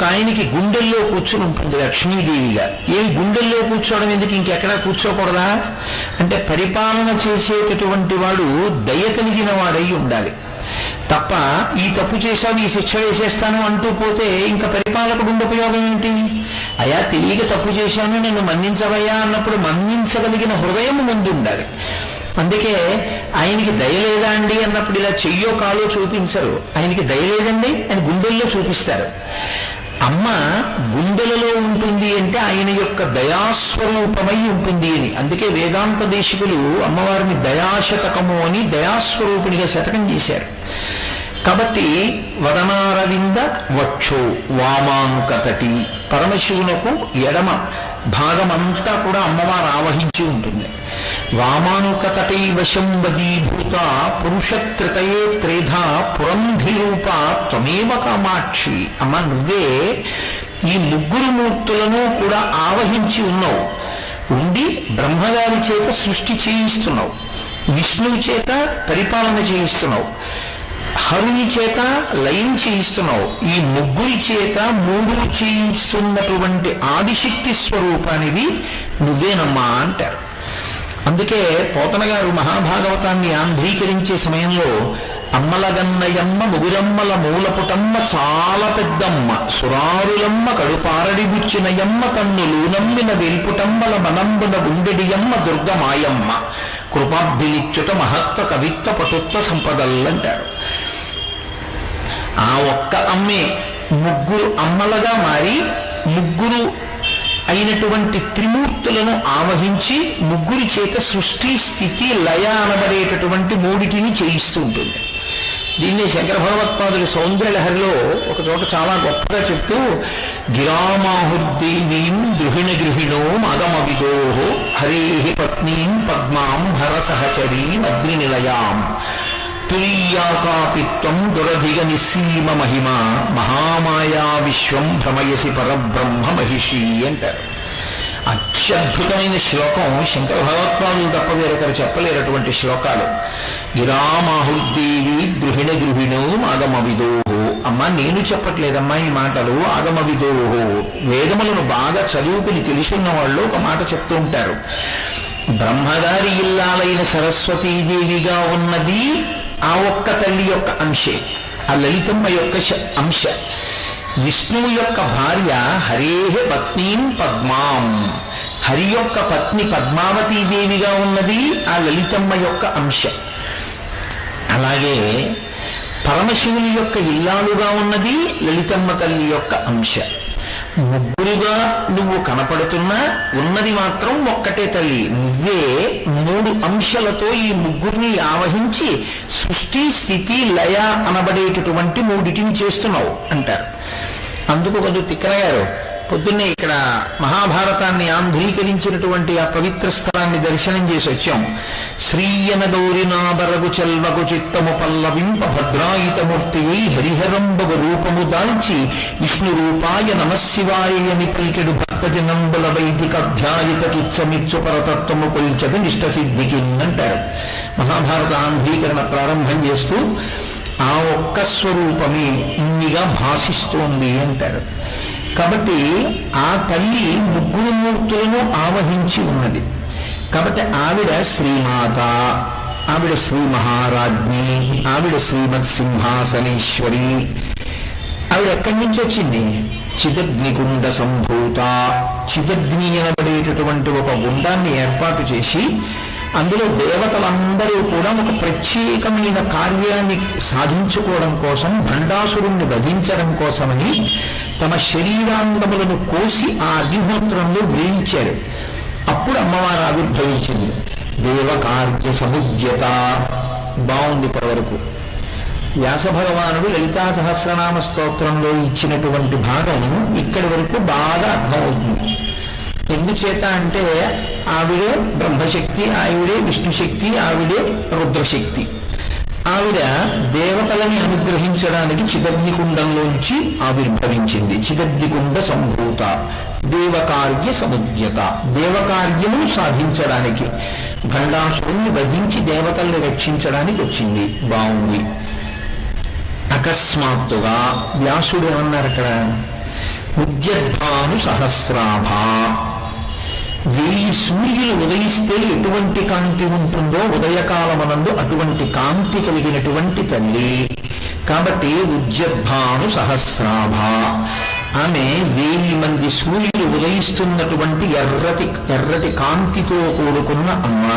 ఒక ఆయనకి గుండెల్లో కూర్చుని ఉంటుంది లక్ష్మీదేవిగా. ఏమి గుండెల్లో కూర్చోవడం ఎందుకు? ఇంకెక్కడా కూర్చోకూడదా? అంటే పరిపాలన చేసేటటువంటి వాడు దయ కలిగిన వాడై ఉండాలి. తప్ప ఈ తప్పు చేశావు ఈ శిక్ష వేసేస్తాను అంటూ పోతే ఇంకా పరిపాలకుడు ఉండే ఉపయోగం ఏంటి? అయా తెలియక తప్పు చేశాను నేను మన్నించవయ్యా అన్నప్పుడు మన్నించగలిగిన హృదయం ముందు ఉండాలి. అందుకే ఆయనకి దయ లేదా అండి అన్నప్పుడు ఇలా చెయ్యో కాలో చూపించరు. ఆయనకి దయ లేదండి ఆయన గుండెల్లో చూపిస్తారు. అమ్మ గుండెలలో ఉంటుంది అంటే ఆయన యొక్క దయాస్వరూపమై ఉంటుంది అని. అందుకే వేదాంత దేశికులు అమ్మవారిని దయాశతకము అని దయాస్వరూపునిగా శతకం చేశారు. కాబట్టి వదనారవింద వక్షో వామాంకతటి పరమశివునకు ఎడమ భాగమంతా కూడా అమ్మవారు ఆవహించి ఉంటుంది. వామానుకతటై వశంబదీభూత పురుషత్రితయే త్రేధ పురంధిరూప త్వమేవ కామాక్షి. అమ్మ నువ్వే ఈ ముగ్గురు మూర్తులను కూడా ఆవహించి ఉన్నావు. ఉండి బ్రహ్మగారి చేత సృష్టి చేయిస్తున్నావు. విష్ణువు చేత పరిపాలన చేయిస్తున్నావు. హరుని చేత లయం చేయిస్తున్నావు. ఈ ముగ్గురి చేత మూడు చేయిస్తున్నటువంటి ఆదిశక్తి స్వరూపానివి నువ్వేనమ్మా అంటారు. అందుకే పోతన గారు మహాభాగవతాన్ని ఆంధ్రీకరించే సమయంలో అమ్మలగన్నయమ్మ ముగురమ్మల మూలపుటమ్మ చాలా పెద్దమ్మ సురారులమ్మ కడుపారడి బుచ్చినయమ్మ కన్నులు నమ్మిన వెల్పుటమ్మల మనంబున గుండెడియమ్మ దుర్గమాయమ్మ కృపాభిలిచ్యుత మహత్వ కవిత్వ పటుత్వ సంపదల్లంటారు. ఆ ఒక్క అమ్మే ముగ్గురు అమ్మలుగా మారి ముగ్గురు అయినటువంటి త్రిమూర్తులను ఆవహించి ముగ్గురి చేత సృష్టి స్థితి లయ అనబడేటటువంటి మూడిటిని చేయిస్తూ ఉంటుంది. దీన్ని శంకర భగవత్పాదులు సౌందర్యలహరిలో ఒక చోట చాలా గొప్పగా చెప్తూ గిరామాహుద్దీనీం దృహిణ గృహిణో మగమవిదో హరే పత్నీం పద్మాం హర సహచరీం అగ్నినిలయాం. తురీయాకాపిత్వం దురధిగ నిస్సీమ మహిమ మహామాయా విశ్వం భ్రమయసి పరబ్రహ్మ మహిషి అంటారు. అత్యద్భుతమైన శ్లోకం శంకర భగవత్పాదులు తప్ప వేరొకరు చెప్పలేనటువంటి శ్లోకాలు. గిరామాహుర్దేవి ద్రుహిణ గృహిణో ఆగమవిదోహో. అమ్మా నేను చెప్పట్లేదమ్మా ఈ మాటలు ఆగమవిదోహో. వేదములను బాగా చదువుకుని తెలుసున్న వాళ్ళు ఒక మాట చెప్తూ ఉంటారు. బ్రహ్మగారి ఇల్లాలైన సరస్వతీదేవిగా ఉన్నది ఆ ఒక్క తల్లి యొక్క అంశే ఆ లలితమ్మ యొక్క శ- అంశ. విష్ణువు యొక్క భార్య హరేహ పత్నీం పద్మాం. హరి యొక్క పత్ని పద్మావతీదేవిగా ఉన్నది ఆ లలితమ్మ యొక్క అంశ. అలాగే పరమశివుని యొక్క ఇల్లాలుగా ఉన్నది లలితమ్మ తల్లి యొక్క అంశ. ముగ్గురుగా నువ్వు కనపడుతున్నా ఉన్నది మాత్రం ఒక్కటే తల్లి. నువ్వే మూడు అంశాలతో ఈ ముగ్గురిని ఆవహించి సృష్టి స్థితి లయ అనబడేటటువంటి మూడిటిని చేస్తున్నావు అంటారు. అందుకు కొంచెం తిక్కనగారు పొద్దున్నే ఇక్కడ మహాభారతాన్ని ఆంధ్రీకరించినటువంటి ఆ పవిత్ర స్థలాన్ని దర్శనం చేసి వచ్చాం. శ్రీయనదౌరినాబరగు చెల్వగు చిత్తము పల్లవింప భద్రాయితమూర్తి హరిహరంబగు రూపము దాల్చి విష్ణు రూపాయ నమశివాయ అని పలికెడు భక్త జనంబుల వైదిక అధ్యాయిత కిచ్చమిచ్చు పరతత్వము కొల్చదు నిష్ట సిద్ధికి అంటారు మహాభారత ఆంధ్రీకరణ ప్రారంభం చేస్తూ ఆ ఒక్క స్వరూపమే ఇన్నిగా భాషిస్తోంది అంటారు. కాబట్టి ఆ తల్లి ముగ్గురు మూర్తులను ఆవహించి ఉన్నది. కాబట్టి ఆవిడ శ్రీమాత ఆవిడ శ్రీ మహారాజ్ఞి ఆవిడ శ్రీమత్ సింహాసనేశ్వరి. ఆవిడ ఎక్కడి నుంచి వచ్చింది? చిదగ్నికుండ సంభూత. చిదగ్ని అనబడేటటువంటి ఒక గుండాన్ని ఏర్పాటు చేసి అందులో దేవతలందరూ కూడా ఒక ప్రత్యేకమైన కార్యాన్ని సాధించుకోవడం కోసం భండాసురుణ్ణి వధించడం కోసమని తమ శరీరాంగములను కోసి ఆ అగ్నిహోత్రంలో వేయించారు. అప్పుడు అమ్మవారు ఆవిర్భవించింది. దేవకార్య సముజ్యత బాగుంది ఇప్పటి వరకు. వ్యాస భగవానుడు లలితా సహస్రనామ స్తోత్రంలో ఇచ్చినటువంటి భాగం ఇక్కడి వరకు బాగా అర్థమవుతుంది. ఎందుచేత అంటే ఆవిడే బ్రహ్మశక్తి ఆవిడే విష్ణుశక్తి ఆవిడే రుద్రశక్తి ఆవిడ దేవతలని అనుగ్రహించడానికి చిదగ్నికుండంలోంచి ఆవిర్భవించింది చిదగ్నికుండ సంభూత దేవకార్య సముద్యత దేవకార్యమును సాధించడానికి భండాసురుణ్ణి వధించి దేవతల్ని రక్షించడానికి వచ్చింది బాగుంది అకస్మాత్తుగా వ్యాసుడు ఏమన్నారు అక్కడ ఉద్యద్భాను సహస్రాభ వెయ్యి సూర్యులు ఉదయిస్తే ఎటువంటి కాంతి ఉంటుందో ఉదయకాలమనందు అటువంటి కాంతి కలిగినటువంటి తల్లి. కాబట్టి ఉద్యద్భాను సహస్రాభ. ఆమె వెయ్యి మంది సూర్యులు ఉదయిస్తున్నటువంటి ఎర్రటి ఎర్రటి కాంతితో కూడుకున్న అమ్మ.